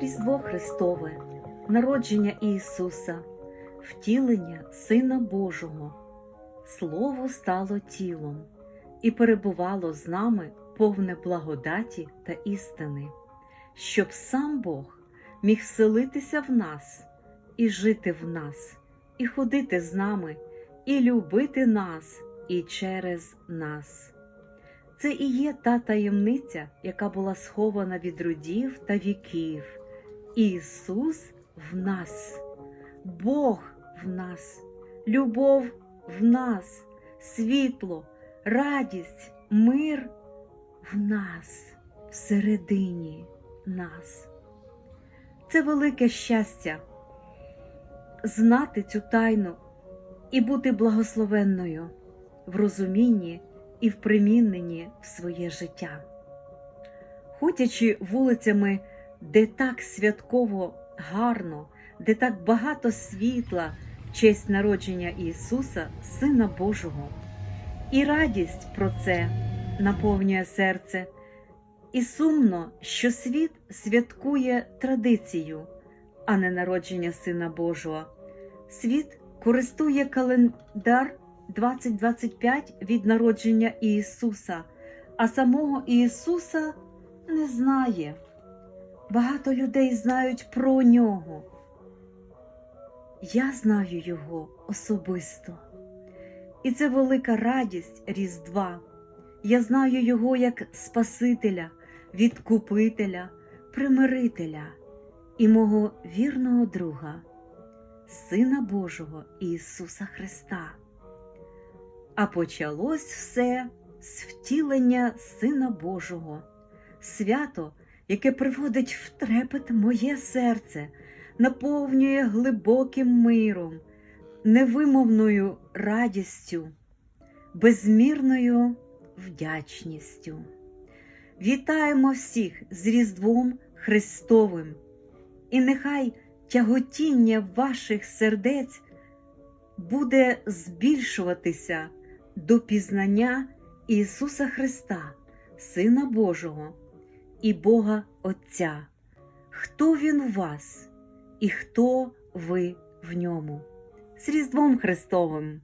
Різдво Христове, народження Ісуса, втілення Сина Божого, Слово стало тілом і перебувало з нами повне благодаті та істини, щоб сам Бог міг вселитися в нас і жити в нас, і ходити з нами, і любити нас і через нас. Це і є та таємниця, яка була схована від родів та віків. Ісус в нас, Бог в нас, любов в нас, світло, радість, мир в нас, всередині нас. Це велике щастя знати цю тайну і бути благословенною в розумінні і в приміненні в своє життя. Ходячи вулицями, де так святково гарно, де так багато світла в честь народження Ісуса, Сина Божого, і радість про це наповнює серце, і сумно, що світ святкує традицію, а не народження Сина Божого. Світ користує календар 2025 від народження Ісуса, а самого Ісуса не знає. Багато людей знають про нього. Я знаю його особисто. І це велика радість Різдва. Я знаю його як Спасителя, відкупителя, примирителя і мого вірного друга, Сина Божого Ісуса Христа. А почалось все з втілення Сина Божого, свято, яке приводить в трепет моє серце, наповнює глибоким миром, невимовною радістю, безмірною вдячністю. Вітаємо всіх з Різдвом Христовим, і нехай тяготіння ваших сердець буде збільшуватися до пізнання Ісуса Христа, Сина Божого і Бога Отця. Хто Він у вас і хто ви в ньому? З Різдвом Христовим!